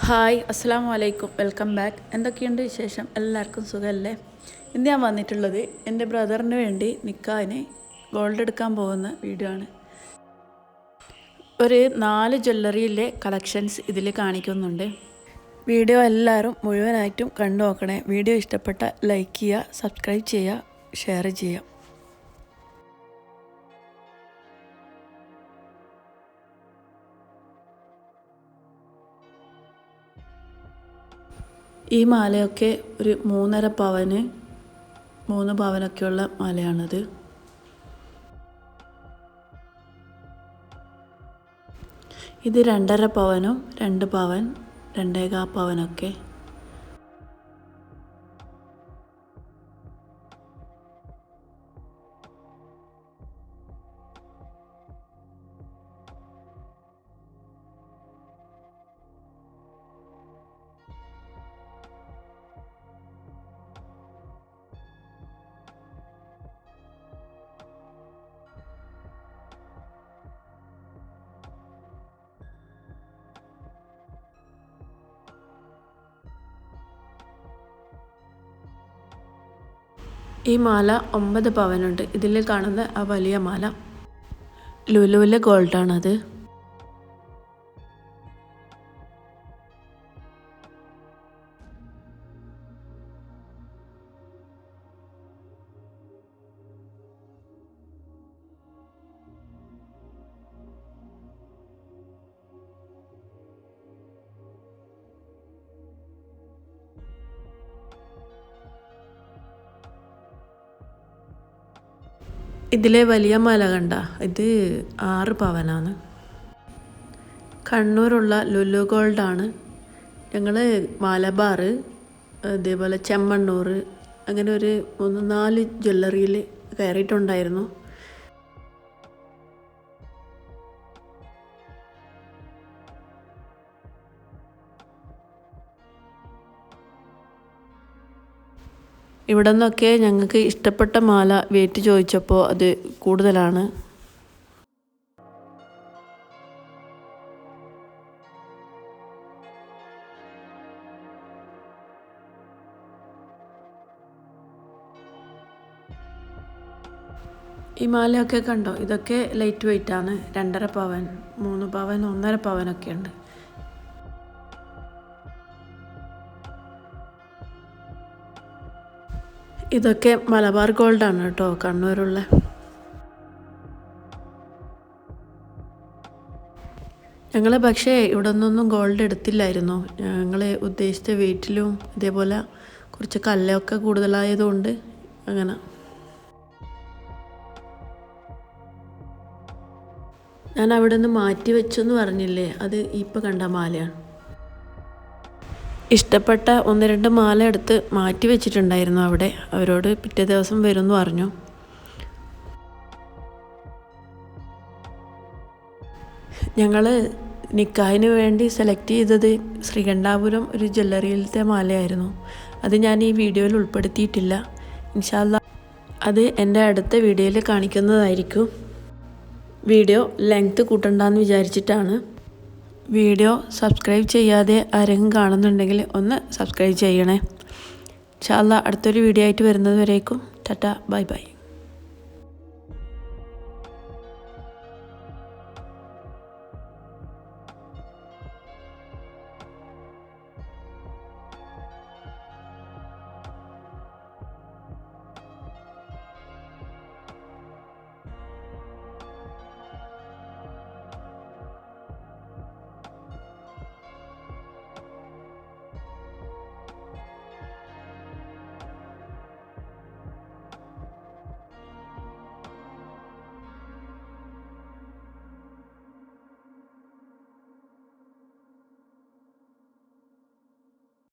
Hi അസ്സാം വലൈക്കും welcome back. എന്തൊക്കെയുണ്ട് വിശേഷം? എല്ലാവർക്കും സുഖമല്ലേ? ഇന്ന് ഞാൻ വന്നിട്ടുള്ളത് എന്റെ ബ്രദറിന് വേണ്ടി നിൽക്കാന് ഗോൾഡ് എടുക്കാൻ പോകുന്ന വീഡിയോ ആണ്. ഒരു നാല് ജ്വല്ലറിയിലെ കളക്ഷൻസ് ഇതിൽ കാണിക്കുന്നുണ്ട്. വീഡിയോ എല്ലാവരും മുഴുവനായിട്ടും കണ്ടു നോക്കണേ. വീഡിയോ ഇഷ്ടപ്പെട്ട ലൈക്ക് ചെയ്യുക സബ്സ്ക്രൈബ് ചെയ്യുക ഷെയർ ചെയ്യുക. ഈ മാലയൊക്കെ ഒരു മൂന്നര പവന് മൂന്ന് പവനൊക്കെയുള്ള മാലയാണത്. ഇത് രണ്ടര പവനും രണ്ട് പവൻ രണ്ടേകാ പവനൊക്കെ. ഈ മാല ഒമ്പത് പവനുണ്ട്. ഇതിൽ കാണുന്ന ആ വലിയ മാല. ലുലുവിലെ ഗോൾഡാണത് ഇതിലെ വലിയ മല കണ്ട. ഇത് ആറ് പവനാണ്. കണ്ണൂരുള്ള ലുലു ഗോൾഡാണ്. ഞങ്ങൾ മലബാർ അതേപോലെ ചെമ്മണ്ണൂർ അങ്ങനെ ഒരു മൂന്ന് നാല് ജ്വല്ലറിയിൽ കയറിയിട്ടുണ്ടായിരുന്നു. ഇവിടെ നിന്നൊക്കെ ഞങ്ങൾക്ക് ഇഷ്ടപ്പെട്ട മാല വെയിറ്റ് ചോദിച്ചപ്പോൾ അത് കൂടുതലാണ്. ഈ മാലയൊക്കെ കണ്ടോ? ഇതൊക്കെ ലൈറ്റ് വെയിറ്റ് ആണ്. രണ്ടര പവൻ മൂന്ന് പവൻ ഒന്നര പവനൊക്കെ ഉണ്ട്. ഇതൊക്കെ മലബാർ ഗോൾഡാണ് കേട്ടോ കണ്ണൂരുള്ള. ഞങ്ങൾ പക്ഷേ ഇവിടെ നിന്നൊന്നും ഗോൾഡ് എടുത്തില്ലായിരുന്നു. ഞങ്ങൾ ഉദ്ദേശിച്ച വെയിറ്റിലും ഇതേപോലെ കുറച്ച് കല്ലൊക്കെ കൂടുതലായതുകൊണ്ട് അങ്ങനെ. ഞാൻ അവിടെ നിന്ന് മാറ്റി വെച്ചു എന്ന് പറഞ്ഞില്ലേ അത് ഇപ്പം കണ്ട മാലയാണ്. ഇഷ്ടപ്പെട്ട ഒന്ന് രണ്ട് മാല എടുത്ത് മാറ്റി വെച്ചിട്ടുണ്ടായിരുന്നു അവിടെ. അവരോട് പിറ്റേ ദിവസം വരുമെന്ന് പറഞ്ഞു. ഞങ്ങൾ നിക്കാഹിന് വേണ്ടി സെലക്ട് ചെയ്തത് ശ്രീകണ്ഠാപുരം ഒരു ജ്വല്ലറിയിലത്തെ മാലയായിരുന്നു. അത് ഞാൻ ഈ വീഡിയോയിൽ ഉൾപ്പെടുത്തിയിട്ടില്ല. ഇൻഷാല്ല അത് എന്റെ അടുത്ത വീഡിയോയിൽ കാണിക്കുന്നതായിരിക്കും. വീഡിയോ ലെങ്ത്ത് കൂട്ടണ്ടെന്ന് വിചാരിച്ചിട്ടാണ്. വീഡിയോ സബ്സ്ക്രൈബ് ചെയ്യാതെ ആരെങ്കിലും കാണുന്നുണ്ടെങ്കിൽ ഒന്ന് സബ്സ്ക്രൈബ് ചെയ്യണേ. ചാല അടുത്തൊരു വീഡിയോ ആയിട്ട് വരുന്നത് വരേക്കും. Tata bye bye.